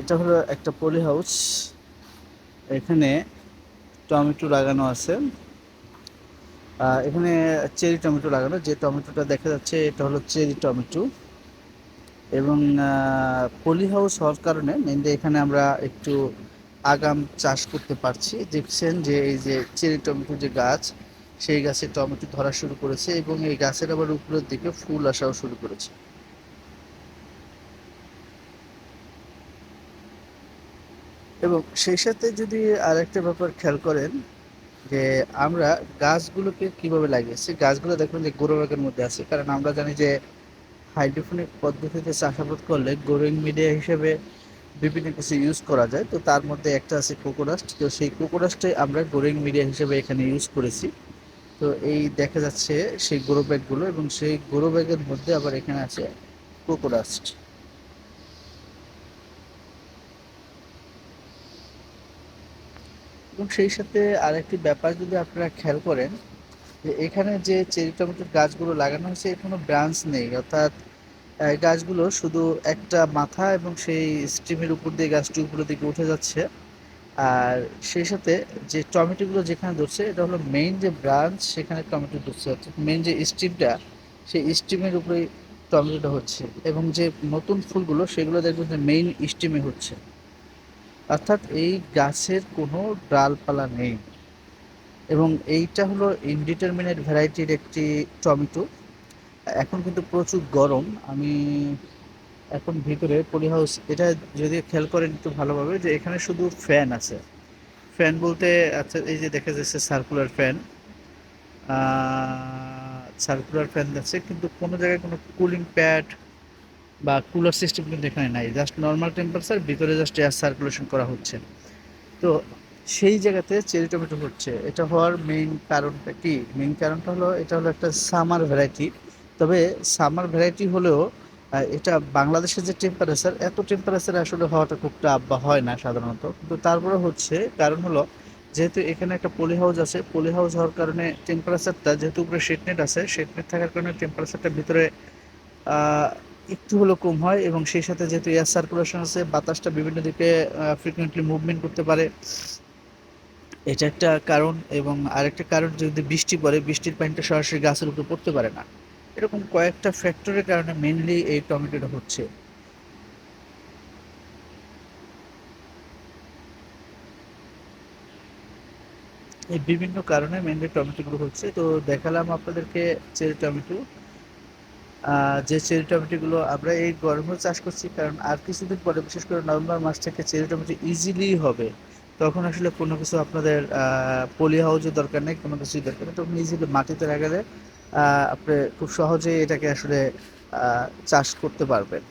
এটা হলো একটা পলি হাউস। এখানে টমেটো লাগানো আছে। এখানে চেরি টমেটো লাগানো। যে টমেটোটা দেখা যাচ্ছে, এটা হলো চেরি টমেটো। এবং পলি হাউস হওয়ার কারণে মেনলি এখানে আমরা একটু আগাম চাষ করতে পারছি। দেখছেন যে এই যে চেরি টমেটো যে গাছ, সেই গাছে টমেটো ধরা শুরু করেছে এবং এই গাছের আবার উপরের দিকে ফুল আসাও শুরু করেছে। এবং সেই সাথে যদি আরেকটা ব্যাপার খেয়াল করেন যে আমরা গাছগুলোকে কীভাবে লাগিয়েছি, গাছগুলো দেখবেন যে গ্রো ব্যাগের মধ্যে আছে, কারণ আমরা জানি যে হাইড্রোফোনিক পদ্ধতিতে চাষাবাদ করলে গ্রোয়িং মিডিয়া হিসেবে বিভিন্ন কিছু ইউজ করা যায়। তো তার মধ্যে একটা আছে কোকোডাস্ট। তো সেই কোকোডাস্টে আমরা গ্রোয়িং মিডিয়া হিসেবে এখানে ইউজ করেছি। তো এই দেখা যাচ্ছে সেই গ্রো ব্যাগগুলো এবং সেই গ্রো ব্যাগের মধ্যে আবার এখানে আছে কোকোডাস্ট। এবং সেই সাথে আরেকটি ব্যাপার যদি আপনারা খেয়াল করেন, যে এখানে যে চেরি টমেটোর গাছগুলো লাগানো হয়েছে, এর কোনো ব্রাঞ্চ নেই। অর্থাৎ গাছগুলো শুধু একটা মাথা এবং সেই স্টিমের উপর দিয়ে গাছটি উপরের দিকে উঠে যাচ্ছে। আর সেই সাথে যে টমেটোগুলো যেখানে ধরছে, এটা হলো মেইন যে ব্রাঞ্চ সেখানে টমেটো ধরছে। অর্থাৎ মেইন যে স্টিমটা, সেই স্টিমের উপরেই টমেটোটা হচ্ছে। এবং যে নতুন ফুলগুলো, সেগুলো দেখবেন যে মেইন স্টিমে হচ্ছে। অর্থাৎ এই গাছের কোনো ডালপালা নেই। এবং এইটা হলো ইনডিটারমিনেট ভ্যারাইটির একটি টমেটো। এখন কিন্তু প্রচুর গরম। আমি এখন ভিতরে পলি হাউস এটা যদি খেয়াল করেন একটু ভালোভাবে, যে এখানে শুধু ফ্যান আছে। ফ্যান বলতে আচ্ছা এই যে দেখা যাচ্ছে সার্কুলার ফ্যান সার্কুলার ফ্যান আছে, কিন্তু কোনো জায়গায় কোনো কুলিং প্যাড বা কুলার সিস্টেম কিন্তু এখানে নাই। জাস্ট নর্মাল টেম্পারেচার ভিতরে জাস্ট এয়ার সার্কুলেশন করা হচ্ছে। তো সেই জায়গাতে চেরি টমেটো হচ্ছে। এটা হওয়ার মেইন কারণটা কি? মেইন কারণটা হলো, এটা হলো একটা সামার ভ্যারাইটি তবে সামার ভ্যারাইটি হলেও এটা বাংলাদেশের যে টেম্পারেচার এত টেম্পারেচার আসলে হওয়াটা খুব টাফ বা হয় না সাধারণত। কিন্তু তারপরে হচ্ছে, কারণ হলো, যেহেতু এখানে একটা পলি হাউস আছে পলি হাউস হওয়ার কারণে টেম্পারেচারটা যেহেতু উপরে শেডনেট আছে শেডনেট থাকার কারণে টেম্পারেচারটা ভিতরে একটু হলেও কম হয় এবং সেই সাথে যেহেতু এয়ার সার্কুলেশন আছে, বাতাসটা বিভিন্ন দিকে ফ্রিকুয়েন্টলি মুভমেন্ট করতে পারে। এটা একটা কারণ এবং আরেকটা কারণ যদি বৃষ্টি পড়ে, বৃষ্টির পানিটা সরাসরি গাছের উপর পড়তে পারে না। এরকম কয়েকটা ফ্যাক্টরের কারণে মেনলি এই টমেটোটা হচ্ছে। এই বিভিন্ন কারণে মেনলি টমেটোগুলো হচ্ছে। তো দেখালাম আপনাদেরকে চেরি টমেটো যে চেরি টমেটোগুলো আমরা এই গরমে চাষ করছি, কারণ আর কিছুদিন পরে, বিশেষ করে নভেম্বর মাস থেকে চেরি টমেটো ইজিলি হবে। তখন আসলে কোনো কিছু আপনাদের পলি হাউজের দরকার নেই, কোনো কিছুই দরকার নেই। তখন ইজিলি মাটিতে লাগালে আপনি খুব সহজেই এটাকে আসলে চাষ করতে পারবেন।